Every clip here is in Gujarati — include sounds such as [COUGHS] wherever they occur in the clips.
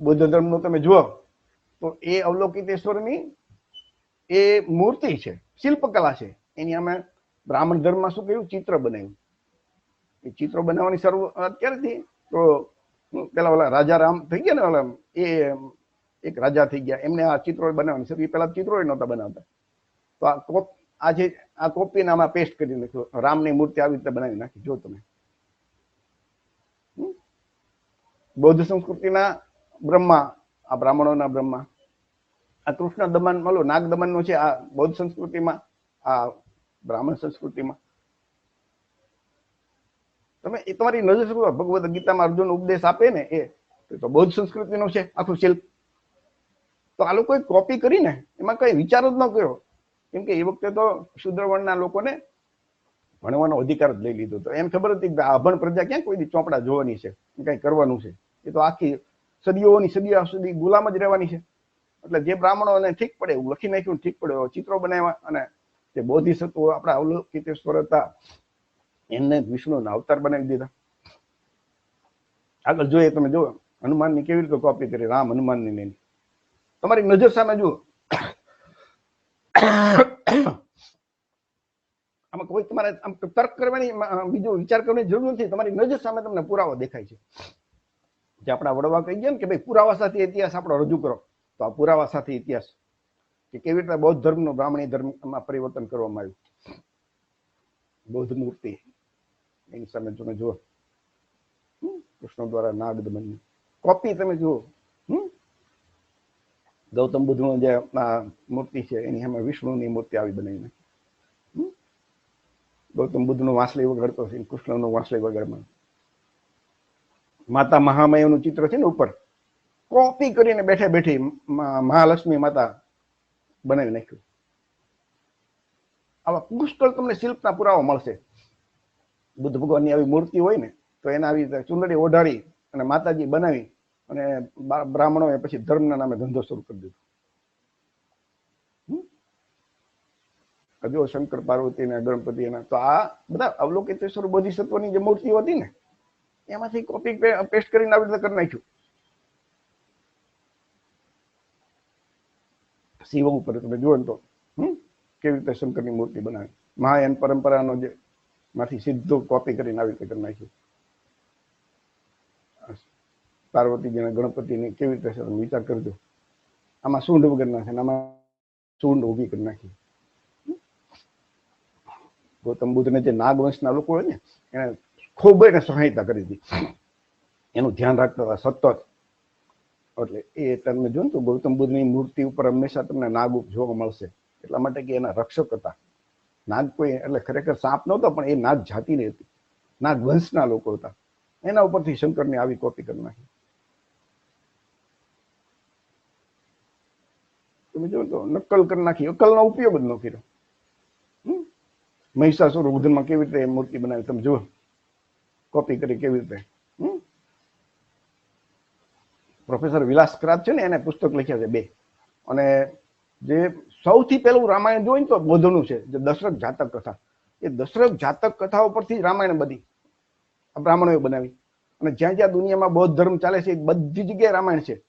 બૌદ્ધ ધર્મનો તમે જુઓ, તો એ અવલોકિતેશ્વરની એ મૂર્તિ છે, શિલ્પકલા છે. એની અમે બ્રાહ્મણ ધર્મમાં શું કહ્યું ચિત્ર બનાવ્યું. એ ચિત્રો બનાવવાની શરૂઆત ક્યારેથી તો પેલા ઓલા રાજા રામ થઈ ગયા ને ઓલા એ એક રાજા થઈ ગયા. એમને આ ચિત્રો બનાવવાની શરૂ પેલા ચિત્રો નહોતા બનાવતા. તો આ કોપ, આ જે, આ કોપીને આમાં પેસ્ટ કરી નાખ્યો. રામની મૂર્તિ આવી રીતે બનાવી નાખી. જો તમે? બૌદ્ધ સંસ્કૃતિના બ્રહ્મા, આ બ્રાહ્મણોના બ્રહ્મા. આ કૃષ્ણ દમન મળો નાગ દમનનો છે આ બૌદ્ધ સંસ્કૃતિમાં, આ બ્રાહ્મણ સંસ્કૃતિમાં. તમે એ તમારી નજર શું ભગવદ ગીતામાં અર્જુન ઉપદેશ આપે ને એ, તો બૌદ્ધ સંસ્કૃતિનો છે, આખું શિલ્પ. તો આ લોકોએ કોપી કરીને એમાં કઈ વિચાર જ ન કર્યો. કેમ કે એ વખતે તો શુદ્ર લોકોને ભણવાનો અધિકાર જ લઈ લીધો. તો એમ ખબર હતી કે આ અભણ પ્રજા ક્યાં કોઈ ચોપડા જોવાની છે, કઈ કરવાનું છે. એ તો આખી સદીઓની સદીઓ સુધી ગુલામ જ રહેવાની છે. એટલે જે બ્રાહ્મણોને ઠીક પડે એવું લખી નાખ્યું, ઠીક પડે ચિત્રો બનાવ્યા અને જે બોધિસત્વો આપણા અવલોકિતેશ્વર હતા, એમને વિષ્ણુના અવતાર બનાવી દીધા. આગળ જોઈએ તમે જુઓ હનુમાનની કેવી રીતે કોપી કરી, રામ હનુમાનની ને તમારી નજર સામે જુઓ. આમાં કોઈ તમારે આમ તર્ક કરવાની, બીજો વિચાર કરવાની જરૂર નથી. તમારી નજર સામે તમને પુરાવો દેખાય છે. જે આપણા વડવા કહી ગયા ને કે ભાઈ પુરાવા સાથે ઇતિહાસ આપણો રજૂ કરો, તો આ પુરાવા સાથે ઇતિહાસ કે કેવી રીતે બૌદ્ધ ધર્મનો, બ્રાહ્મણી ધર્મમાં પરિવર્તન કરવામાં આવ્યું બૌદ્ધ મૂર્તિ, એની સામે તમે જુઓ? કૃષ્ણ દ્વારા નાગ દમનની કોપી તમે જુઓ? ગૌતમ બુદ્ધ જે મૂર્તિ છે, એની સામે વિષ્ણુની મૂર્તિ આવી બનાવીને? ગૌતમ બુદ્ધનો વાંસળી વગાડતો છે, કૃષ્ણનો વાંસળી વગાડમાં માતા મહામાયાનું ચિત્ર છે ને ઉપર. કોપી કરીને બેઠે બેઠી મહાલક્ષ્મી માતા બનાવી નાખ્યું. આવા પુષ્કળ તમને શિલ્પના પુરાવા મળશે. બુદ્ધ ભગવાનની આવી મૂર્તિ હોય ને, તો એને આવી ચુંદડી ઓઢાડી અને માતાજી બનાવી અને બ્રાહ્મણોએ પછી ધર્મના નામે ધંધો શરૂ કરી દીધો. હમ? જો શંકર પાર્વતી ને ગણપતિ એના, તો આ બધા અવલોકિતેશ્વર બોધિસત્વની જે મૂર્તિઓ હતી ને એમાંથી કોપી પેસ્ટ કરીને આવી રીતે કરી નાખ્યું. શિવ ઉપર તમે જુઓ તો કેવી રીતે શંકરની મૂર્તિ બનાવી. મહાયાન પરંપરાનો જે માંથી સીધું કોપી કરીને આવી રીતે કરી નાખ્યું. પાર્વતીજીને ગણપતિને કેવી રીતે તમે વિચાર કરજો. આમાં સૂંઢ વગરના છે આમાં સૂંઢ ઊભી કરી નાખી. ગૌતમ બુદ્ધને જે નાગવંશના લોકો હોય ને, એને ખૂબ એને સહાયતા કરી હતી. એનું ધ્યાન રાખતા હતા સતત. એટલે એ તમે જો તો ગૌતમ બુદ્ધની મૂર્તિ ઉપર હંમેશા તમને નાગ જોવા મળશે. એટલા માટે કે એના રક્ષક હતા. નાગ કોઈ, એટલે ખરેખર સાપ નહોતો, પણ એ નાગ જાતિની હતી. નાગ વંશના લોકો હતા. એના ઉપરથી શંકરની આવી કોપી કરી નાખી. તમે જો તો નકલ કરી નાખી. અકલનો ઉપયોગ જ ન કર્યો? મહિષાસુર ઉધનમાં કેવી રીતે મૂર્તિ બનાવી? તમે જુઓ. કોપી કરી કેવી રીતે? પ્રોફેસર વિલાસ ક્રાત છે ને એને પુસ્તક લખ્યા છે બે. અને જે સૌથી પહેલું રામાયણ જોઈને તો બૌદ્ધનું છે, જે દશરથ જાતક કથા. એ દશરથ જાતક કથાઓ પરથી જ રામાયણ બની બ્રાહ્મણોએ બનાવી. અને જ્યાં જ્યાં દુનિયામાં બૌદ્ધ ધર્મ ચાલે છે, એ બધી જગ્યાએ રામાયણ છે.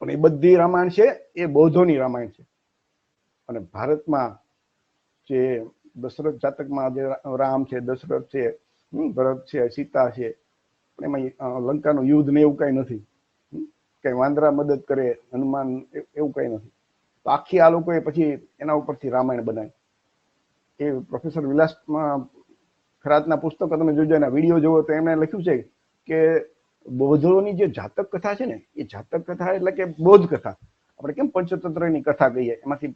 પણ એ બધી રામાયણ છે, એ બૌદ્ધોની રામાયણ છે. અને ભારતમાં જે દશરથ જાતકમાં જે રામ છે, દશરથ છે ભરત છે સીતા છે. પણ એમાં લંકાનું યુદ્ધ ને એવું કઈ નથી. કઈ વાંદરા મદદ કરે, હનુમાન એવું કઈ નથી. તો આખી આ લોકોએ પછી એના ઉપરથી રામાયણ બનાવી. એ પ્રોફેસર વિલાસમાં ખરાતના પુસ્તકો તમે જોજો, એના વીડિયો જોવો, તો એમણે લખ્યું છે કે બૌદ્ધોની જે જાતક કથા છે ને, એ જાતક કથા એટલે કે બૌદ્ધ કથા. આપણે કેમ પંચતંત્રની કથા કહીએ? એમાંથી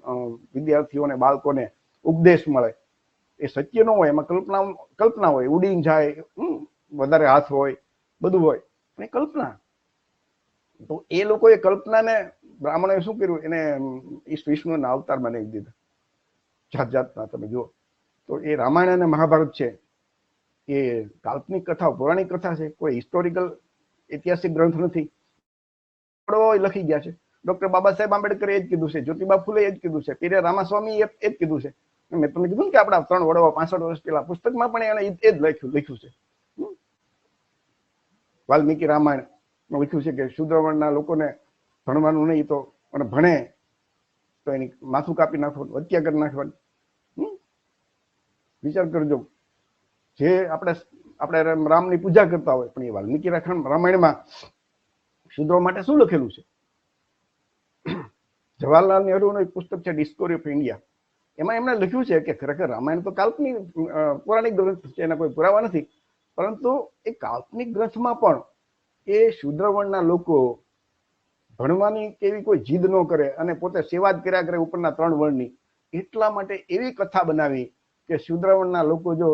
વિદ્યાર્થીઓને, બાળકોને ઉપદેશ મળે. એ સત્ય ન હોય, એમાં કલ્પના કલ્પના હોય, ઉડીને જાય વધારે હાથ હોય, બધું હોય, પણ એ કલ્પના. તો એ લોકોએ કલ્પનાને, બ્રાહ્મણોએ શું કર્યું? એને ઈષ્ટ વિષ્ણુના અવતાર બનાવી દીધા. જાત જાતના, તમે જુઓ. તો એ રામાયણ અને મહાભારત છે, એ કાલ્પનિક કથા, પૌરાણિક કથા છે, કોઈ હિસ્ટોરિકલ ઐતિહાસિક ગ્રંથ નથી. લખી ગયા છે. ડોક્ટર બાબા સાહેબ આંબેડકરે એ જ કીધું છે, જ્યોતિબા ફુલે એ જ કીધું છે, પીરે રામાસ્વામી એ જ કીધું છે. મેં તમને કીધું કે આપણા ત્રણ વડવા પાસઠ વર્ષ પહેલા પુસ્તકમાં પણ એને એ જ લખ્યું લખ્યું છે. વાલ્મીકી રામાયણ લખ્યું છે કે શુદ્રવણના લોકોને ભણવાનું નહીં તો, અને ભણે તો એની માથું કાપી નાખવાનું, હત્યા કરી નાખવાની? વિચાર કરજો. જે આપણે આપણે રામ- રામની પૂજા કરતા હોય, પણ એ વાલ્મીકી રાખાણ રામાયણમાં શુદ્રો માટે શું લખેલું છે? જવાહરલાલ નહેરુનું એક પુસ્તક છે ડિસ્કવરી ઓફ ઇન્ડિયા એમાં એમણે લખ્યું છે કે ખરેખર રામાયણ તો કાલ્પનિક પૌરાણિક ગ્રંથ છે, એના કોઈ પુરાવા નથી. પરંતુ એ કાલ્પનિક ગ્રંથમાં પણ એ શુદ્રવણના લોકો ભણવાની કેવી કોઈ જીદ ન કરે અને પોતે સેવા જ કર્યા કરે ઉપરના ત્રણ વર્ણની, એટલા માટે એવી કથા બનાવી કે શુદ્રવણના લોકો જો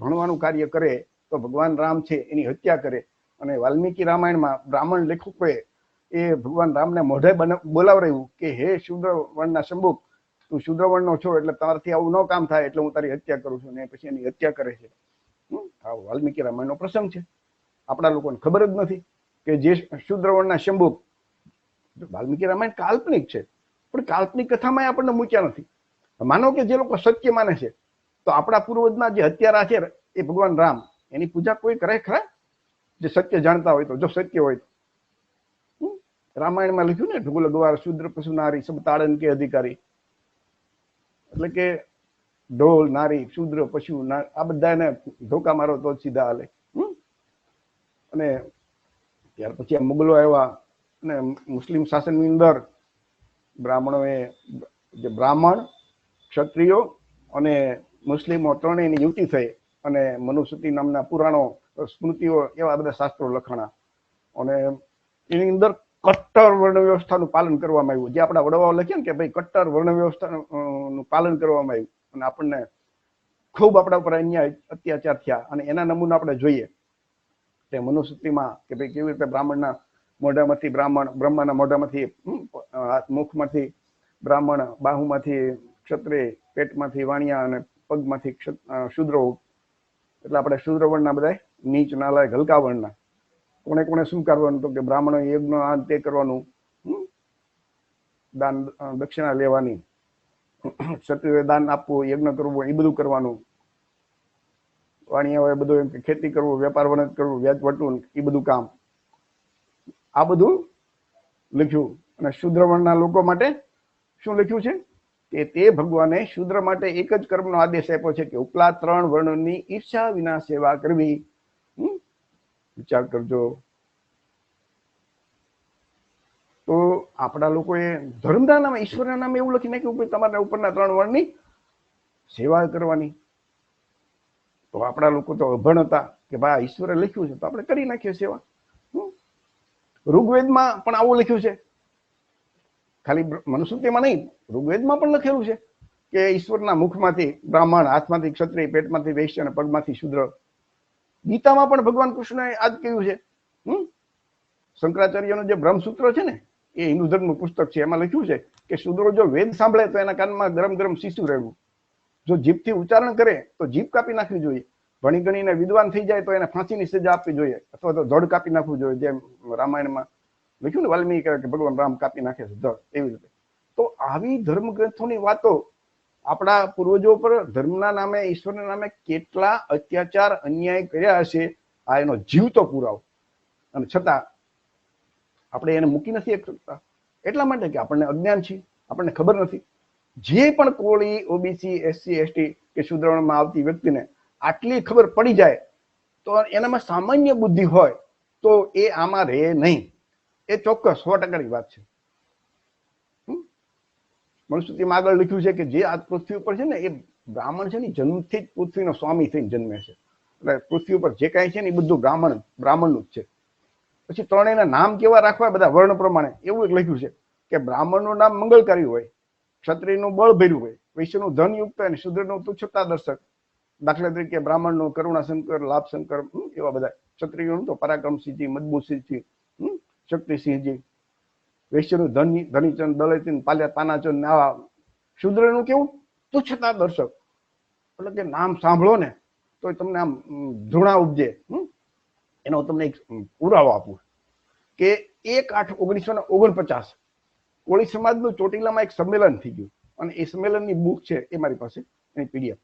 ભણવાનું કાર્ય કરે તો ભગવાન રામ છે એની હત્યા કરે. અને વાલ્મીકી રામાયણમાં બ્રાહ્મણ લેખકોએ એ ભગવાન રામને મોઢે બોલાવ બોલાવરાયું કે, હે શુદ્રવણના શંભુક તું શુદ્ર વર્ણનો છો એટલે તારાથી આવું ન કામ થાય એટલે હું તારી હત્યા કરું છું ને પછી એની હત્યા કરે છે? આ વાલ્મીકી રામાયણનો પ્રસંગ છે. આપણા લોકોને ખબર જ નથી કે જે શુદ્ર વર્ણના શંભુ વાલ્મીકી રામાયણ કાલ્પનિક છે. પણ કાલ્પનિક કથામાં આપણને મૂક્યા નથી. માનો કે જે લોકો સત્ય માને છે, તો આપણા પૂર્વજના જે હત્યારા છે એ ભગવાન રામ, એની પૂજા કોઈ કરે ખરા? જે સત્ય જાણતા હોય તો, જો સત્ય હોય તો? રામાયણમાં લખ્યું ને ઢગુલ ગવાર શુદ્ર, પશુ, નારી, સબ તાળન કે અધિકારી. એટલે કે ઢોલ નારી શુદ્ર પશુ આ બધાને ધોકા મારો તો સીધા હાલે. અને ત્યાર પછી આ મુગલો આવ્યા અને મુસ્લિમ શાસનની અંદર બ્રાહ્મણોએ જે બ્રાહ્મણ ક્ષત્રિયો અને મુસ્લિમો ત્રણેયની યુતિ થઈ અને મનુસ્મૃતિ નામના પુરાણો સ્મૃતિઓ એવા બધા શાસ્ત્રો લખાણા. અને એની અંદર કટ્ટર વર્ણ વ્યવસ્થાનું પાલન કરવામાં આવ્યું. જે આપણા વડવાઓ લખીએ ને કે ભાઈ કટ્ટર વર્ણ વ્યવસ્થાનું અ, નું પાલન કરવામાં આવ્યું. અને આપણને ખૂબ આપણા ઉપર અન્યાય અત્યાચાર થયા અને એના નમૂના આપણે જોઈએ. તે મનુસ્મૃતિમાં કે ભાઈ કેવી રીતે બ્રાહ્મણના મોઢામાંથી બ્રાહ્મણ બ્રહ્માના મોઢામાંથી મુખમાંથી બ્રાહ્મણ બાહુમાંથી ક્ષત્રિય પેટમાંથી વાણિયા અને પગમાંથી અ, એટલે આપણે શુદ્ર વર્ણના બધા નીચ નાલાયક હલકા વર્ણના કોણે કોણે શું કરવાનું તો કે બ્રાહ્મણો યજ્ઞ આ તે કરવાનું દાન દક્ષિણા લેવાની. [COUGHS] ક્ષત્રિય દાન આપવું, યજ્ઞ કરવું, એ બધું કરવાનું. વાણિયાઓએ બધું એમ કે ખેતી કરવું, વેપાર વણત કરવું, વ્યાજ વટવું, એ બધું કામ. આ બધું લખ્યું. અને શુદ્ર વર્ણના લોકો માટે શું લખ્યું છે? કે તે ભગવાને શુદ્ર માટે એક જ કર્મનો આદેશ આપ્યો છે કે ઉપલા ત્રણ વર્ણોની ઈર્ષા વિના સેવા કરવી? વિચાર કરજો. તો આપણા લોકોએ ધર્મના નામે, ઈશ્વરના નામે એવું લખી નાખ્યું કે તમારે ઉપરના ત્રણ વર્ણની સેવા કરવાની. તો આપણા લોકો તો અભણ હતા કે ભાઈ ઈશ્વરે લખ્યું છે, તો આપણે કરી નાખીએ સેવા? ઋગ્વેદમાં પણ આવું લખ્યું છે. ખાલી મનુસ્મૃતિમાં નહીં, ઋગ્વેદમાં પણ લખેલું છે કે ઈશ્વરના મુખમાંથી, બ્રાહ્મણ, હાથમાંથી, ક્ષત્રિય, પેટમાંથી, વૈશ્ય અને પગમાંથી શુદ્ર. ગીતામાં પણ ભગવાન કૃષ્ણએ આ જ કહ્યું છે. હમ? શંકરાચાર્યનું જે બ્રહ્મસૂત્ર છે ને એ હિન્દુ ધર્મનું પુસ્તક છે. એમાં લખ્યું છે કે શુદ્રો જો વેદ સાંભળે તો એના કાનમાં ગરમ ગરમ શીશું રહેવું. જો જીભથી ઉચ્ચારણ કરે તો જીભ કાપી નાખવી જોઈએ. ભણી ગણીને વિદ્વાન થઈ જાય તો એને ફાંસીની સજા આપવી જોઈએ. અથવા તો ધડ કાપી નાખવું જોઈએ, જેમ રામાયણમાં લખ્યું ને વાલ્મીકી કે ભગવાન રામ કાપી નાખે છે ધડ, એવી રીતે. તો આવી ધર્મ ગ્રંથોની વાતો આપણા પૂર્વજો પર ધર્મના નામે, ઈશ્વરના નામે કેટલા અત્યાચાર, અન્યાય કર્યા હશે, આ એનો જીવતો પુરાવો. અને છતાં આપણે એને મૂકી નથી શકતા. એટલા માટે કે આપણને અજ્ઞાન છે, આપણને ખબર નથી. જે પણ કોળી, ઓબીસી, એસસી, એસટી કે શુદ્રવર્ણમાં આવતી વ્યક્તિને આટલી ખબર પડી જાય, તો એનામાં સામાન્ય બુદ્ધિ હોય, તો એ આમાં રહે નહીં. એ ચોક્કસ સો ટકાની વાત છે? મનુસ્મૃતિમાં આગળ લખ્યું છે કે જે આ પૃથ્વી ઉપર છે ને, એ બ્રાહ્મણ છે ને જન્મથી જ પૃથ્વીનો સ્વામી થઈને જન્મે છે. એટલે પૃથ્વી ઉપર જે કાંઈ છે ને, એ બધું બ્રાહ્મણ, બ્રાહ્મણનું જ છે. પછી ત્રણેયના નામ કેવા રાખવા? બધા વર્ણ પ્રમાણે. એવું એક લખ્યું છે કે બ્રાહ્મણનું નામ મંગળકારી હોય, ક્ષત્રિયનું બળ ભર્યું હોય વૈશ્યનું ધનયુક્ત અને શુદ્રનું તુચ્છતા દર્શક. દાખલા તરીકે બ્રાહ્મણનું કરુણાશંકર લાભશંકર એવા બધા ક્ષત્રિયોનું તો પરાક્રમસિંહજી મજબૂતસિંહજી શક્તિસિંહજી વૈશ્યનું ધન, ધનીચંદ દલિતચંદ પાલ્યા, તાનાચંદ આવા શુદ્રનું કેવું? તુચ્છતા દર્શક. એટલે કે નામ સાંભળો ને તો તમને આમ ધૃણા ઉપજે, હમ? એનો તમને એક પુરાવો આપું. કે એક આઠ ઓગણીસો ને ઓગણપચાસ કોળી સમાજનું ચોટીલામાં એક સંમેલન થઈ ગયું. અને એ સંમેલનની બુક છે એ મારી પાસે એની પીડીએફ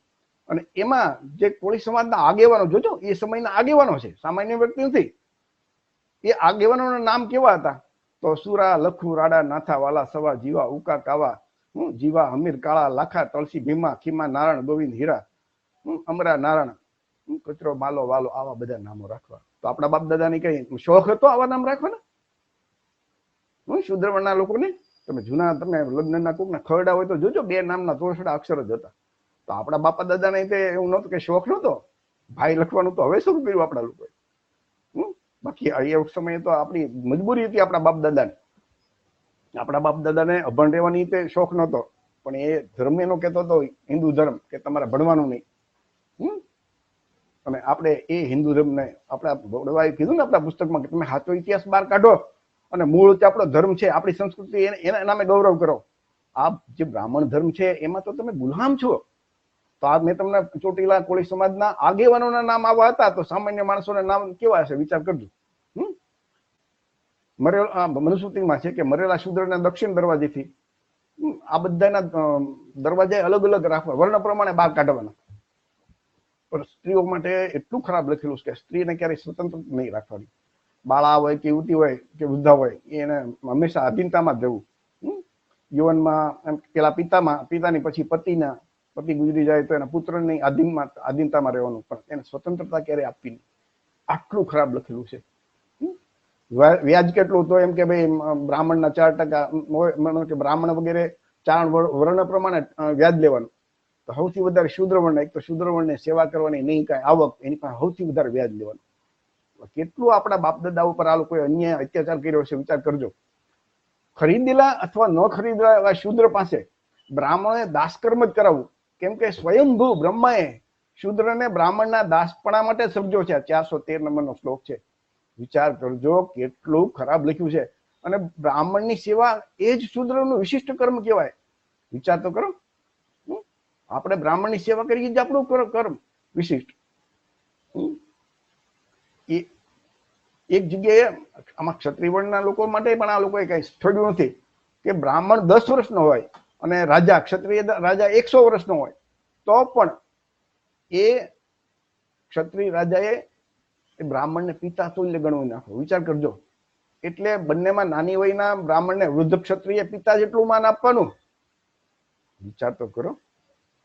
અને એમાં જે કોળી સમાજના આગેવાનો જોજો એ સમયના આગેવાનો છે સામાન્ય વ્યક્તિ નથી. એ આગેવાનોના નામ કેવા હતા? તો સુરા લખુ રાડા નાથા વાલા સવા જીવા ઉકા કાવા હું જીવા હમીર કાળા લાખા તળસી ભીમા ખીમા નારાયણ ગોવિંદ હીરા હમ, અમરા નારાયણ હું કચરો માલો વાલો આવા બધા નામો રાખવા. તો આપણા બાપ દાદાની કઈ શોખ હતો આવા નામ રાખવાના? હું શુદ્રવણના લોકોને, તમે જૂના, તમે લગ્નના કોકના ખરડા હોય તો જોજો, બે નામના તોસડા અક્ષર જ હતા. તો આપણા બાપા દાદાને તે એવું નહોતું કે શોખ નહોતો. ભાઈ લખવાનું તો હવે શરૂ કર્યું આપણા લોકોએ? બાકી એ સમયે તો આપણી મજબૂરી હતી આપણા બાપ દાદાને આપણા બાપ દાદાને અભણ રહેવાની તે શોખ નહોતો. પણ એ ધર્મ એનો કહેતો હતો, હિન્દુ ધર્મ, કે તમારે ભણવાનું નહીં? અને આપણે એ હિન્દુ ધર્મને આપણા વડવાએ કીધું ને આપણા પુસ્તકમાં કે તમે સાચો ઇતિહાસ બહાર કાઢો અને મૂળ જે આપણો ધર્મ છે, આપણી સંસ્કૃતિ, એને- નામે ગૌરવ કરો. આ જે બ્રાહ્મણ ધર્મ છે, એમાં તો તમે ગુલામ છો. તો આ મેં તમને ચોટીલા કોળી સમાજના આગેવાનોના નામ આવા હતા, તો સામાન્ય માણસોના નામ કેવા હશે? વિચાર કરજો. હમ? મરેલા મનુસ્મૃતિમાં છે કે મરેલા શુદ્રના દક્ષિણ દરવાજેથી આ બધાના દરવાજા અલગ અલગ રાખવા, વર્ણ પ્રમાણે બહાર કાઢવાના. પણ સ્ત્રીઓ માટે એટલું ખરાબ લખેલું છે કે સ્ત્રીને ક્યારેય સ્વતંત્ર નહીં રાખવાની. બાળા હોય કે યુવતી હોય કે વૃદ્ધા હોય એને હંમેશા અધીનતામાં જ જીવનમાં? એમ પેલા પિતામાં, પિતાની પછી પતિના, પતિ ગુજરી જાય તો એના પુત્રની આધીનમાં, આધીનતામાં રહેવાનું, પણ એને સ્વતંત્રતા ક્યારે આપવી નહીં. આટલું ખરાબ લખેલું છે. વ્યાજ કેટલું તો એમ કે ભાઈ બ્રાહ્મણના ચાર ટકા કે બ્રાહ્મણ વગેરે ચાર વર- વર્ણ પ્રમાણે વ્યાજ લેવાનું. તો સૌથી વધારે શુદ્ર વર્ણ એક તો શુદ્ર સેવા કરવાની નહીં, કાંઈ આવક, એની પાસે સૌથી વધારે વ્યાજ લેવાનું. કેટલું આપણા બાપ દાદા ઉપર આ લોકોએ અન્ય અત્યાચાર કર્યો છે વિચાર કરજો. ખરીદેલા અથવા ન ખરીદેલા એવા શુદ્ર પાસે બ્રાહ્મણે દાસકર્મ જ કરાવવું. કેમ કે સ્વયંભૂ બ્રહ્માએ શુદ્રને બ્રાહ્મણના દાસપણા માટે સર્જો છે. ચારસો તેર નંબરનો શ્લોક છે. વિચાર કરજો કેટલું ખરાબ લખ્યું છે. અને બ્રાહ્મણની સેવા એ જ શુદ્રનું વિશિષ્ટ કર્મ કહેવાય. વિચાર તો કરો? આપણે બ્રાહ્મણની સેવા કરીએ જ આપણું કર- કર્મ વિશિષ્ટ? એ, એક જગ્યાએ આમાં ક્ષત્રિવર્ણના લોકો માટે પણ આ લોકોએ કઈ છોડ્યું નથી કે બ્રાહ્મણ દસ વર્ષનો હોય અને રાજા, ક્ષત્રિય રાજા એકસો વર્ષનો હોય. તો પણ એ ક્ષત્રિય રાજાએ એ બ્રાહ્મણને પિતા તુલ્ય ગણવું નાખો. વિચાર કરજો. એટલે બંનેમાં નાની વયના બ્રાહ્મણને વૃદ્ધ ક્ષત્રિય પિતા જેટલું માન આપવાનું વિચાર તો કરો.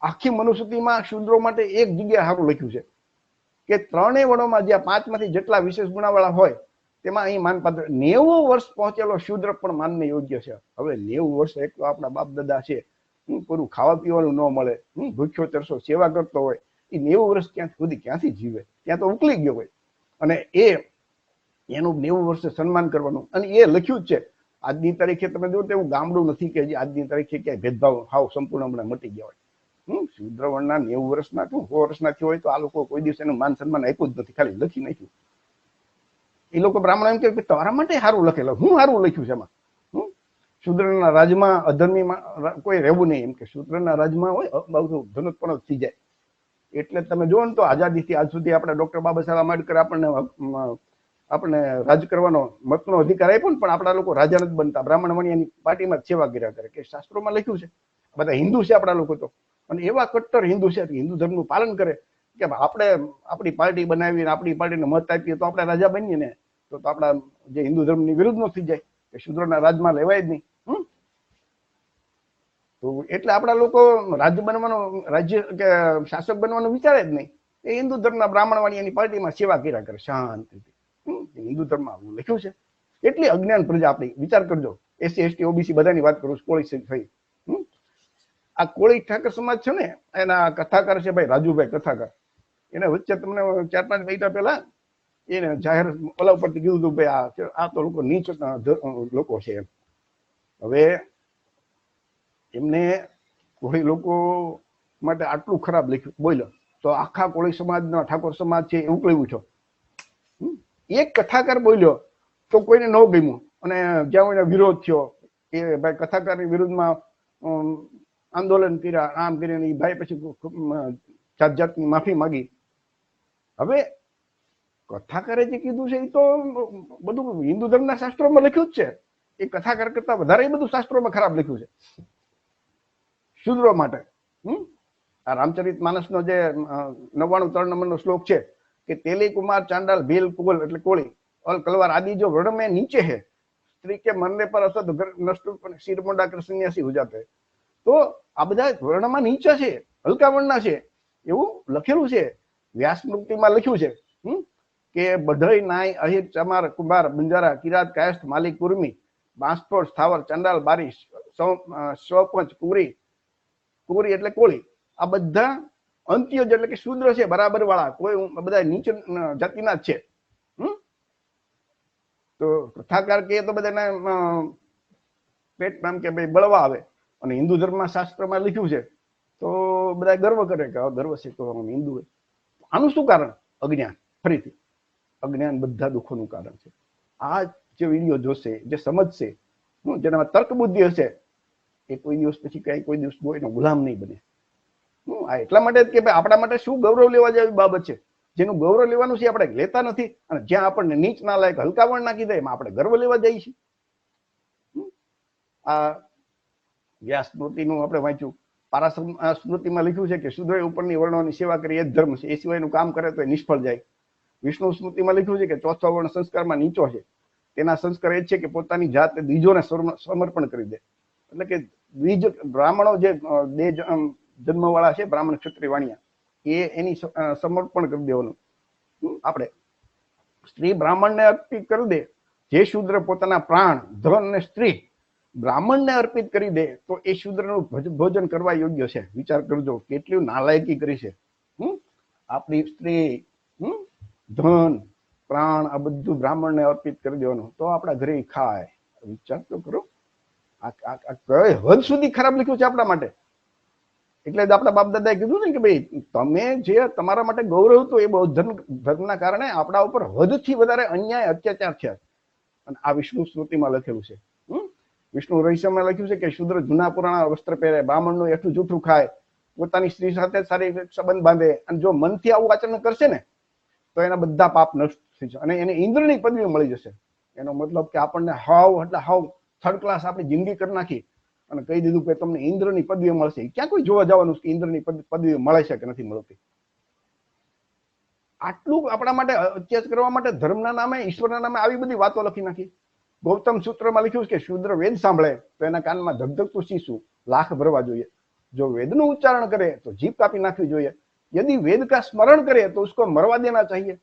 આખી મનુસ્મૃતિમાં શૂદ્રો માટે એક જગ્યાએ સારું લખ્યું છે કે ત્રણેય વડોમાં જ્યાં પાંચમાંથી જેટલા વિશેષ ગુણાવાળા હોય, તેમાં અહીં માનપાત્ર નેવું વર્ષ પહોંચેલો શૂદ્ર પણ માનને યોગ્ય છે. હવે નેવું વર્ષ એક તો આપણા બાપ દાદા છે પૂરું ખાવા પીવાનું ન મળે હું ભૂખ્યો તરસો સેવા કરતો હોય એ નેવું વર્ષ ક્યાં સુધી ક્યાંથી જીવે? ત્યાં તો ઉકલી ગયો હોય. અને એ, એનું નેવું વર્ષે સન્માન કરવાનું. અને એ લખ્યું જ છે, આજની તારીખે તમે જો તો એવું ગામડું નથી કે આજની તારીખે ક્યાંય ભેદભાવ, હાવ સંપૂર્ણપણે મટી ગયા હોય. હમ શુદ્રવણના નેવું વર્ષના કે સો વર્ષના થયો હોય તો આ લોકો કોઈ દિવસ એનું માન સન્માન આપ્યું જ નથી, ખાલી લખી નાખ્યું. એ લોકો બ્રાહ્મણ એમ કે તમારા માટે સારું લખેલું, હું સારું લખ્યું છે એમાં? શૂદ્રના રાજમાં અધર્મીમાં કોઈ રહેવું નહીં એમ કે, શુદ્રના રાજમાં હોય બહુ ધનુષ થઈ જાય. એટલે તમે જુઓ ને તો આઝાદીથી આજ સુધી આપણે ડોક્ટર બાબા સાહેબ આંબેડકર આપણને આપણને રાજ કરવાનો મતનો અધિકાર આપ્યો ને, પણ આપણા લોકો રાજા નથી બનતા. બ્રાહ્મણ વણિયાની પાર્ટીમાં જ સેવા કર્યા કરે, કે શાસ્ત્રોમાં લખ્યું છે. બધા હિન્દુ છે આપણા લોકો તો. અને એવા કટ્ટર હિન્દુ છે હિન્દુ ધર્મનું પાલન કરે કે આપણે આપણી પાર્ટી બનાવીને આપણી પાર્ટીને મત આપીએ તો આપણે રાજા બનીએ ને તો આપણા જે હિન્દુ ધર્મની વિરુદ્ધ થઈ જાય કે શુદ્રના રાજમાં લેવાય જ નહીં તો એટલે આપણા લોકો રાજ્ય બનવાનો રાજ્ય કે શાસક બનવાનું વિચારે જ નહીં. એ હિન્દુ ધર્મના બ્રાહ્મણવાળી એની પાર્ટીમાં સેવા કર્યા કરે શાંતિથી હિન્દુ ધર્મમાં આવું લખ્યું છે. એટલી અજ્ઞાન પ્રજા આપણી વિચાર કરજો. એસસી એસટી ઓબીસી બધાની વાત કરું છું, કોળી થઈ? આ કોળી ઠાકર સમાજ છે ને, એના કથાકાર છે ભાઈ રાજુભાઈ કથાકાર. એને વચ્ચે તમને ચાર પાંચ મહિના પહેલા એને જાહેર ઓલા ઉપરથી કીધું હતું ભાઈ આ તો લોકો નીચ લોકો છે એમ. હવે એમને કોળી લોકો માટે આટલું ખરાબ લખ્યું. બોલ્યો તો આખા કોળી સમાજના ઠાકોર સમાજ છે એ કહ્યું છો? એક કથાકાર બોલ્યો તો કોઈને ન ગમ્યું. અને જ્યાં એને વિરોધ થયો એ ભાઈ કથાકારની વિરુદ્ધમાં આંદોલન કર્યા, આમ કરીને એ ભાઈ પછી જાત જાતની માફી માગી. હવે કથાકારે જે કીધું છે એ તો બધું હિન્દુ ધર્મના શાસ્ત્રોમાં લખ્યું જ છે. એ કથાકાર કરતા વધારે બધું શાસ્ત્રોમાં ખરાબ લખ્યું છે. શુદ્રો માટે. હમ? આ રામચરિત માનસનો જે નવ્વાણું, ત્રણ નંબરનો શ્લોક છે કે તેલી કુમાર, ચાંડાલ, ભીલ, પુગલ એટલે કોળી, અલ કલવાર આદિ જો વરણ નીચે હે, સ્ત્રી કે મરને પર અસત નષ્ટ સિર મોડા કૃષ્ણ સન્યાસી હો જાતે તો આ બધા વર્ણમાં નીચા છે, હલકા વર્ણના છે. એવું લખેલું છે. વ્યાસમૃતિમાં લખ્યું છે, હમ, કે બધય નાય અહિર ચમાર કુંભાર બંજારા કિરાત કાયસ્થ માલિક કુર્મી બાંસફોડ સ્થાવર ચંડાલ બારી સ્વપંચ કુરી કુરી એટલે કોળી. આ બધા અંત્ય એટલે કે શુદ્ર છે, બરાબર વાળા. કોઈ બધા નીચે જાતિના જ છે, હમ. તો કથાકાર કે તો બધાને નામ કે ભાઈ બળવા આવે. અને હિન્દુ ધર્મમાં શાસ્ત્રમાં લખ્યું છે, તો બધા ગર્વ કરે કે ગર્વ છે તો હિન્દુ આનું શું કારણ? અજ્ઞાન. ફરીથી. અજ્ઞાન બધા દુઃખોનું કારણ છે. આ જે વીડિયો જોશે, જે સમજશે, હું, જેનામાં તર્ક બુદ્ધિ હશે, એ કોઈ દિવસ પછી કઈ કોઈ દિવસ કોઈનો ગુલામ નહીં બને. હું, આ એટલા માટે કે ભાઈ આપણા માટે શું ગૌરવ લેવા જેવી બાબત છે? જેનું ગૌરવ લેવાનું છે આપણે લેતા નથી અને જ્યાં આપણને નીચ ના લાયક હલકાવણ નાખી દે એમાં આપણે ગર્વ લેવા જઈએ છીએ. હમ? આ સ્મૃતિનું આપણે વાંચ્યું પારાશ્રમ સ્મૃતિમાં લખ્યું છે કે શુદ્ર ઉપરની વર્ણોની સેવા કરી એ જ ધર્મ છે. એ સિવાયનું કામ કરે તો એ નિષ્ફળ જાય. વિષ્ણુ સ્મૃતિમાં લખ્યું છે કે ચોથો વર્ણ સંસ્કારમાં નીચો છે. તેના સંસ્કાર એ છે કે પોતાની જાત બીજોને સર્મ- સમર્પણ કરી દે. એટલે કે દ્વિજ, બ્રાહ્મણો જે બે જન્મવાળા છે, બ્રાહ્મણ ક્ષત્રિય વાણિયા, એ એની સમર્પણ કરી દેવાનું. આપણે સ્ત્રી બ્રાહ્મણને અર્પિત કરી દે. જે શૂદ્ર પોતાના પ્રાણ, ધન અને સ્ત્રી બ્રાહ્મણને અર્પિત કરી દે, તો એ શૂદ્રનું ભજ- ભોજન કરવા યોગ્ય છે. વિચાર કરજો, કેટલી નાલાયકી કરી છે. હમ? આપણી સ્ત્રી, હમ? ધન, પ્રાણ, આ બધું બ્રાહ્મણને અર્પિત કરી દેવાનું. તો આપણા ઘરે ખાય. વિચાર તો કરો. આ કઈ હદ સુધી ખરાબ લખ્યું છે આપણા માટે? એટલે જ આપણા બાપ દાદાએ કીધું ને કે ભાઈ, તમે જે તમારા માટે ગૌરવ હતું, એ બૌદ્ધ ધર્મ ધર્મના કારણે આપણા ઉપર હદથી વધારે અન્યાય અત્યાચાર થયા. અને આ વિષ્ણુ સ્મૃતિમાં લખેલું છે? વિષ્ણુ રહસ્યમાં લખ્યું છે કે શુદ્ર જૂના પુરાણા વસ્ત્ર પહેરે બ્રાહ્મણનું એટલું જૂઠું ખાય, પોતાની સ્ત્રી સાથે સારી સંબંધ બાંધે અને જો મનથી આવું આચરણ કરશે ને, તો એના બધા પાપ નષ્ટ થઈ જશે અને એને ઇન્દ્રની પદવી મળી જશે. એનો મતલબ કે આપણને હાવ, એટલે હાવ થર્ડ ક્લાસ આપણી જિંદગી કરી નાખી અને કહી દીધું કે તમને ઇન્દ્રની પદવી મળશે. ક્યાં કોઈ જોવા જવાનું કે ઇન્દ્રની પદવી મળે છે કે નથી મળતી? આટલું આપણા માટે અત્યાચાર કરવા માટે ધર્મના નામે, ઈશ્વરના નામે આવી બધી વાતો લખી નાખી. ગૌતમ સૂત્રમાં લખ્યું છે કે શુદ્ર વેદ સાંભળે તો એના કાનમાં ધગધગતું શીશું, લાખ ભરવા જોઈએ. જો વેદનું ઉચ્ચારણ કરે તો જીભ કાપી નાખવી જોઈએ. યદि વેદ કા સ્મરણ કરે તો ઉસકો મરવા દેના ચાહીએ.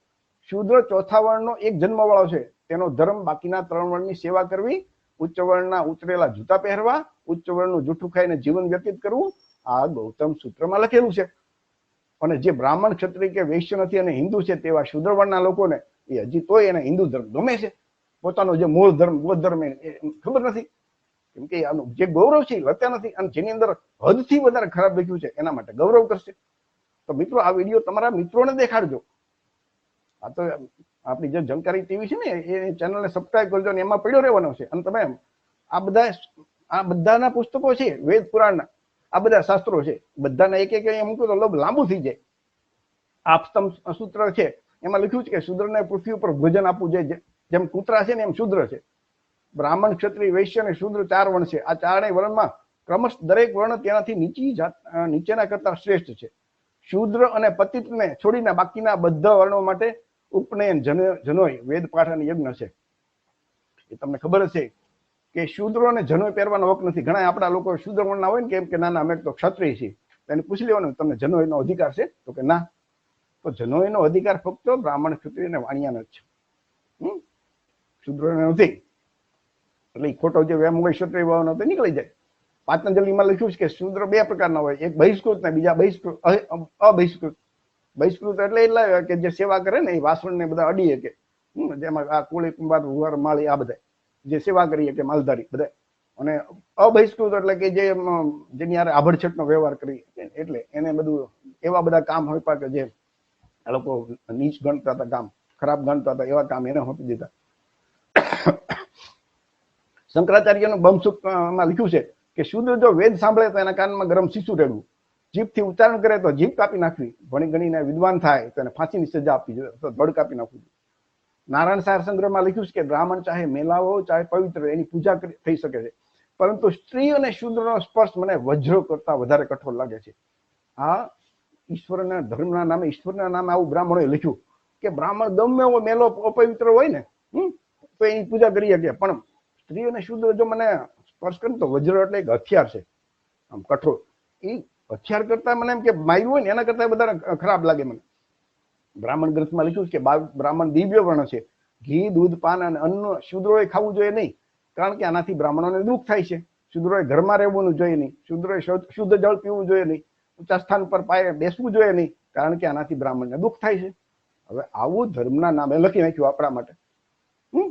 શુદ્ર ચોથા વર્ણનો એક જન્મ વાળો છે. તેનો ધર્મ બાકીના ત્રણ વર્ણની સેવા કરવી, ઉચ્ચ વર્ણના ઉતરેલા જૂતા પહેરવા, ઉચ્ચ વર્ણનું જૂઠું ખાઈને જીવન વ્યતીત કરવું, આ ગૌતમ સૂત્રમાં લખેલું છે. અને જે બ્રાહ્મણ ક્ષત્રિય કે વૈશ્ય નથી અને હિન્દુ છે તેવા શુદ્ર વર્ણના લોકોને એ હજી તોય એને હિન્દુ ધર્મ ગમે છે. પોતાનો જે મૂળ ધર્મ બૌદ્ધ ધર્મ એ ખબર નથી. કેમ કે આનું જે ગૌરવ છે એ નથી અને જેની અંદર હદથી વધારે ખરાબ લખ્યું છે એના માટે ગૌરવ કરશે. તો મિત્રો, આ વીડિયો તમારા મિત્રોને દેખાડજો. આ તો આપણી જે જનકારી ટીવી છે ને, એ ચેનલને સબસ્ક્રાઇબ કરજો અને એમાં પડ્યો રહેવાનો છે. અને તમે આ બધા, આ બધાના પુસ્તકો છે, વેદ પુરાણના, આ બધા શાસ્ત્રો છે, બધાના એક એક મૂકો તો લોભ લાંબુ થઈ જાય. આપસ્તમ સૂત્ર છે, એમાં લખ્યું છે કે, શુદ્રને પૃથ્વી ઉપર ભોજન આપવું જોઈએ. જેમ કૂતરા છે ને એમ શૂદ્ર છે. બ્રાહ્મણ, ક્ષત્રિય, વૈશ્ય અને શૂદ્ર ચાર વર્ણ છે. આ ચારેય વર્ણમાં ક્રમશ દરેક વર્ણ તેનાથી નીચી જાત નીચેના કરતા શ્રેષ્ઠ છે. શૂદ્ર અને પતિતને છોડીને બાકીના બધા વર્ણો માટે ઉપનયન જન, જનોય, વેદ, પાઠ અને યજ્ઞ છે. એ તમને ખબર હશે કે શૂદ્રોને જનોય પહેરવાનો હક નથી. ઘણા આપણા લોકો શુદ્ર વર્ણના હોય ને કેમ કે ના ના અમે તો ક્ષત્રિય છીએ. એને પૂછી લેવાનું, તમને જનોયનો અધિકાર છે? તો કે, ના. તો જનોયનો અધિકાર ફક્ત બ્રાહ્મણ, ક્ષત્રિય અને વાણિયાનો જ છે. હમ? શૂદ્રોને નથી. એટલે ખોટો જે વેમ હોય, ક્ષત્રિય ભાવનો, તો નીકળી જાય. પાતંજલિમાં લખ્યું છે કે શુદ્ર બે પ્રકારના હોય. એક બહિષ્કૃત ને બીજા બહિષ્કૃત અબહિષ્કૃત. બહિષ્કૃત એટલે એટલા કે જે સેવા કરે ને એ વાસણ ને બધા અડીએ કે જેમાં આ કોળી, કુંભાર વુહાર માળી, આ બધા. જે સેવા કરીએ શકે માલધારી, બધા. અને અબહિષ્કૃત એટલે કે જે જેની હારે આભડછટનો વ્યવહાર કરીએ એટલે એને બધું એવા બધા કામ હોય કે જે આ લોકો નીચ ગણતા હતા કામ, ખરાબ ગણતા હતા એવા કામ એને સોંપી દીધા. શંકરાચાર્યનું બમસુખમાં લખ્યું છે કે શુદ્ર જો વેદ સાંભળે તો એના કાનમાં ગરમ શિશુ રેડવું. જીભથી ઉચ્ચારણ કરે તો જીભ કાપી નાખવી. ભણી ગણીને વિદ્વાન થાય તો એને ફાંસીની સજા આપવી જોઈએ. તો ધડ કાપી નાખવું. નારાયણ સાર સંગ્રહમાં લખ્યું છે કે બ્રાહ્મણ ચાહે મેલાવો, ચાહે પવિત્ર, એની પૂજા થઈ શકે છે. પરંતુ સ્ત્રી અને શુદ્રનો સ્પર્શ મને વજ્ર કરતા વધારે કઠોર લાગે છે. આ ઈશ્વરના ધર્મના નામે, ઈશ્વરના નામે આવું બ્રાહ્મણોએ લખ્યું કે બ્રાહ્મણ ગમે એવો મેલો, અપવિત્ર હોય ને, હમ, તો એની પૂજા કરી શકે. પણ સ્ત્રી અને શુદ્ર જો મને સ્પર્શ કરે તો વજ્ર એટલે એક હથિયાર છે, આમ કઠોર. એ હથિયાર કરતા મને એમ કે માર્યું હોય ને, એના કરતા વધારે ખરાબ લાગે મને. બ્રાહ્મણ ગ્રંથમાં લખ્યું છે કે બ્રાહ્મણ દિવ્ય વર્ણ છે. ઘી, દૂધ, પાન અને અન્ન શુદ્રોએ ખાવું જોઈએ નહીં, કારણ કે આનાથી બ્રાહ્મણોને દુઃખ થાય છે. શુદ્રોએ ઘરમાં રહેવું જોઈએ નહીં. શુદ્રોએ શુદ્ધ જળ પીવું જોઈએ નહીં. ઊંચા સ્થાન પર પાયે બેસવું જોઈએ નહીં, કારણ કે આનાથી બ્રાહ્મણને દુઃખ થાય છે. હવે આવું ધર્મના નામે લખી નાખ્યું આપણા માટે. હમ?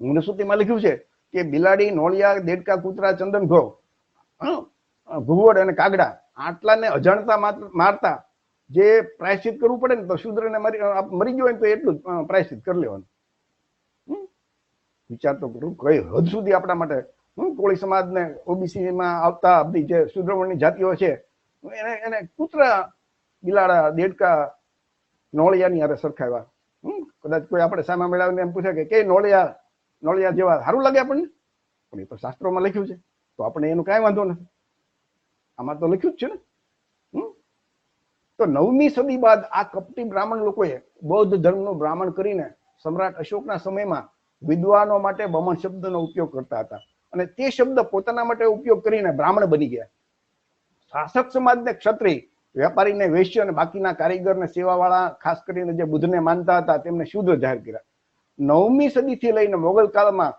મનુસ્મૃતિમાં લખ્યું છે કે બિલાડી, નોળિયા, દેડકા, કૂતરા, ચંદન ઘો ભૂવડ અને કાગડા આટલાને અજાણતા મારતા જે પ્રાયશ્ચિત કરવું પડે ને તો શુદ્રને મરી મરી ગયો હોય તો એટલું જ પ્રાયશ્ચિત કરી લેવાનું? વિચાર તો કરું, કઈ હદ સુધી આપણા માટે કોળી સમાજને ઓબીસી માં આવતા બધી જે શુદ્ર જાતિઓ છે, એને એને કૂતરા, બિલાડા, દેડકા, નોળિયાની હારે સરખાવ્યા હમ? કદાચ કોઈ આપણે સામે મેળવીને એમ પૂછે કે કે નોળિયા નોળિયા જેવા સારું લાગે આપણને? પણ એ તો શાસ્ત્રોમાં લખ્યું છે. તો આપણે એનું કાંઈ વાંધો નથી. આમાં તો લખ્યું જ છે ને. તો નવમી સદી બાદ આ કપટી બ્રાહ્મણ લોકોએ બૌદ્ધ ધર્મનું બ્રાહ્મણ કરીને સમ્રાટ અશોકના સમયમાં વિદ્વાનો માટે બમણ શબ્દનો ઉપયોગ કરતા હતા. અને તે શબ્દ પોતાના માટે ઉપયોગ કરીને બ્રાહ્મણ બની ગયા. શાસક સમાજને ક્ષત્રિય, વેપારીને વૈશ્ય અને બાકીના કારીગરને સેવાવાળા, ખાસ કરીને જે બુદ્ધને માનતા હતા, તેમને શુદ્ર જાહેર કર્યા. નવમી સદીથી લઈને મોગલ કાળમાં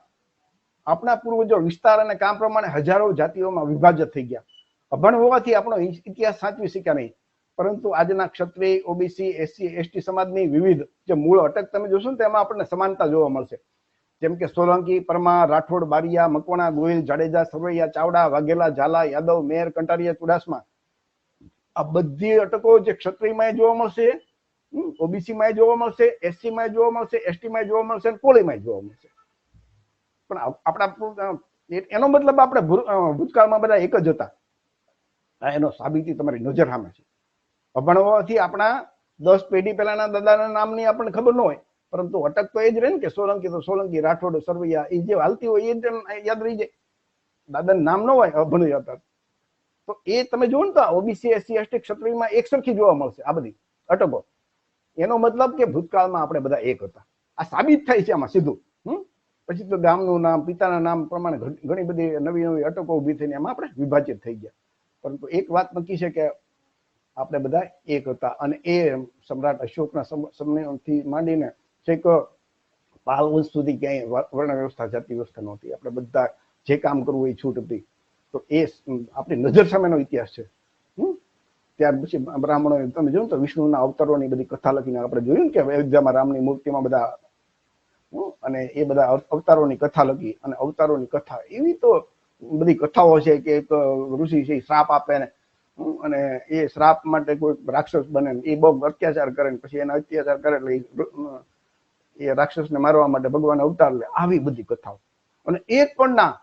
આપણા પૂર્વજો વિસ્તાર અને કામ પ્રમાણે હજારો જાતિઓમાં વિભાજિત થઈ ગયા. અભણ હોવાથી આપણો ઇતિહાસ સાચવી શક્યા નહીં. પરંતુ આજના ક્ષત્રિય, ઓબીસી, એસસી, એસટી સમાજની વિવિધ જે મૂળ અટક તમે જોશો ને, તેમાં આપણને સમાનતા જોવા મળશે. જેમ કે સોલંકી, પરમાર, રાઠોડ, બારિયા, મકવાણા, ગોહિલ, જાડેજા, સરવૈયા, ચાવડા, વાઘેલા, ઝાલા, યાદવ મેર કંટારિયા, ચુડાસમા આ બધી અટકો જે ક્ષત્રિયમાં જોવા મળશે ઓબીસી માં જોવા મળશે એસસી માં જોવા મળશે એસટી માં જોવા મળશે અને કોળીમાં જોવા મળશે. પણ આપણા એનો મતલબ આપણે ભૂતકાળમાં બધા એક જ હતા. એનો સાબિતી તમારી નજર સામે છે. અભણ હોવાથી આપણા દસ પેઢી પહેલાના દાદાના નામની આપણને ખબર ન હોય, પરંતુ અટક તો એ જ રહે ને કે સોલંકી તો સોલંકી, રાઠોડ સરવૈયા, એ જે હાલતી હોય એ જ યાદ રહી જાય. દાદાનું નામ ન હોય અભણ હતા. તો એ તમે જોવો ને તો ઓબીસી એસસી એસટી ક્ષત્રિયમાં એક સરખી જોવા મળશે આ બધી અટકો. એનો મતલબ કે ભૂતકાળમાં આપણે બધા એક હતા. આ સાબિત થાય છે આમાં સીધું. હમ? પછી તો ગામનું નામ, પિતાના નામ પ્રમાણે ઘણી બધી નવી નવી અટકો ઊભી થઈને એમાં આપણે વિભાજિત થઈ ગયા. પરંતુ એક વાત નક્કી છે કે આપણે બધા એક હતા અને એ સમ્રાટ અશોકના સમ- સમયથી માંડીને છેક પાલ વંશ સુધી ક્યાંય વર્ણ વ્યવસ્થા જાતિ વ્યવસ્થા નહોતી. આપણે બધા જે કામ કરવું એ છૂટ હતી. તો એ આપણી નજર સામેનો ઇતિહાસ છે? ત્યાર પછી બ્રાહ્મણો તમે જોયું તો વિષ્ણુના અવતારોની બધી કથા લખીને આપણે જોયું કે અયોધ્યામાં રામની મૂર્તિમાં બધા અને એ બધા અવતારોની કથા લખી અને અવતારોની કથા એવી તો બધી કથાઓ છે કે એક ઋષિ છે શ્રાપ આપે ને અને એ શ્રાપ માટે કોઈ રાક્ષસ બને એ બહુ અત્યાચાર કરે ને, પછી એના અત્યાચાર કરે એટલે એ રાક્ષસને મારવા માટે ભગવાન અવતાર લે, આવી બધી કથાઓ. અને એક પણ ના,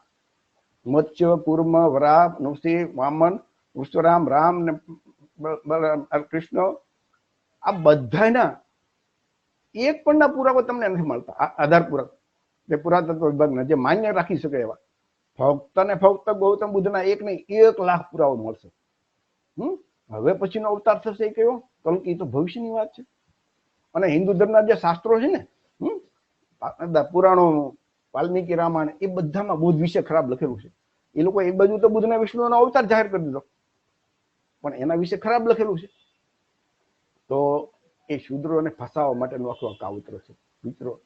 મત્સ્ય, કુર્મ વરાહ નૃસિંહ, વામન પુષ્પરામ રામ ને બલરામ, કૃષ્ણ આ બધાના એક પણ ના પુરાવો તમને નથી મળતા. આધાર પૂરક જે પુરાતત્વ વિભાગના જે માન્ય રાખી શકે એવા. ફક્ત ને ફક્ત ગૌતમ બુદ્ધના એક નહીં એક લાખ પુરાવો મળશે. હમ? હવે પછીનો અવતાર થશે એ કયો? કલ્કી તો ભવિષ્યની વાત છે. અને હિન્દુ ધર્મના જે શાસ્ત્રો છે ને હમ? પુરાણો વાલ્મીકી રામાયણ એ બધામાં બુદ્ધ વિશે ખરાબ લખેલું છે. એ લોકો એક બાજુ તો બુદ્ધના વિષ્ણુનો અવતાર જાહેર કરી દીધો. પણ એના વિશે ખરાબ લખેલું છે. તો એ શુદ્રોને ફસાવવા માટેનું આખું આ કાવતરો છે. મિત્રો,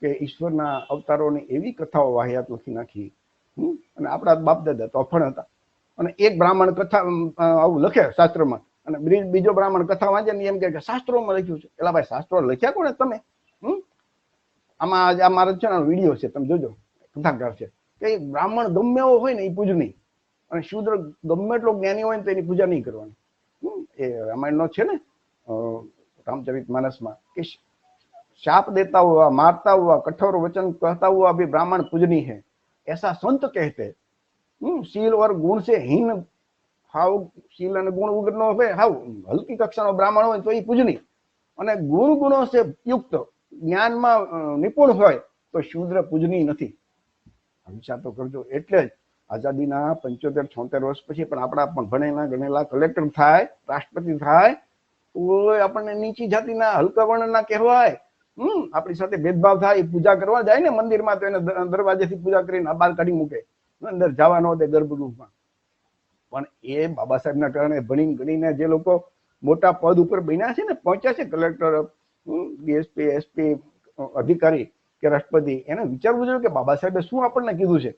કે ઈશ્વરના અવતારોની એવી કથાઓ વાહિયાત લખી નાખી? અને આપણા બાપ દાદા તો અફણ હતા. અને એક બ્રાહ્મણ કથા આવું લખે શાસ્ત્રમાં. અને બીજ- બ્રાહ્મણ કથા વાંચે ને એમ કે શાસ્ત્રોમાં લખ્યું છે. એલા ભાઈ, શાસ્ત્રો લખ્યા કોને તમે? હમ? આમાં આ મારો છે વીડિયો છે. તમે જોજો. કથાકાર છે. કે બ્રાહ્મણ ગમે એવો હોય ને એ પૂજ નહીં અને શૂદ્ર ગમે એટલો જ્ઞાની હોય ને તો એની પૂજા નહીં કરવાની હમ, એ રામાયણનો છે ને रामचरित मानस में कि शाप देता हुआ मारता हुआ कठोर वचन कहता हुआ भी ब्राह्मण पूजनी है ऐसा संत कहते हैं हम्म, शील और गुण से हीन हाव शील અને ગુણ વગરનો હોય હાવ હલકી કક્ષાનો બ્રાહ્મણ હોય તો એ પૂજની અને ગુણ ગુણો સે યુક્ત જ્ઞાનમાં અ, નિપુણ હોય તો શૂદ્ર પૂજની નથી આ વિચાર તો કરજો એટલે જ આઝાદીના પંચોતેર, છોતેર વર્ષ પછી પણ આપણા પણ ભણેલા ગણેલા કલેક્ટર થાય, રાષ્ટ્રપતિ થાય તો આપણને નીચી જાતિના, હલકા વર્ણના કહેવાય. હમ, આપણી સાથે ભેદભાવ થાય પૂજા કરવા જાય ને મંદિરમાં તો એને દરવાજેથી પૂજા કરીને બહાર કાઢી મૂકે. અંદર જવાનો તે ગર્ભગૃહમાં. પણ એ બાબા સાહેબના કારણે ભણી ગણીને જે લોકો મોટા પદ ઉપર બન્યા છે ને, પહોંચ્યા છે કલેક્ટર ડીએસપી એસપી અધિકારી કે રાષ્ટ્રપતિ, એને વિચારવું જોઈએ કે બાબા સાહેબે શું આપણને કીધું છે?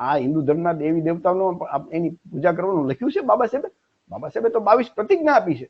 આ હિન્દુ ધર્મના દેવી દેવતાનો એની પૂજા કરવાનું લખ્યું છે બાબા સાહેબે? બાબા સાહેબે તો બાવીસ પ્રતિજ્ઞા આપી છે.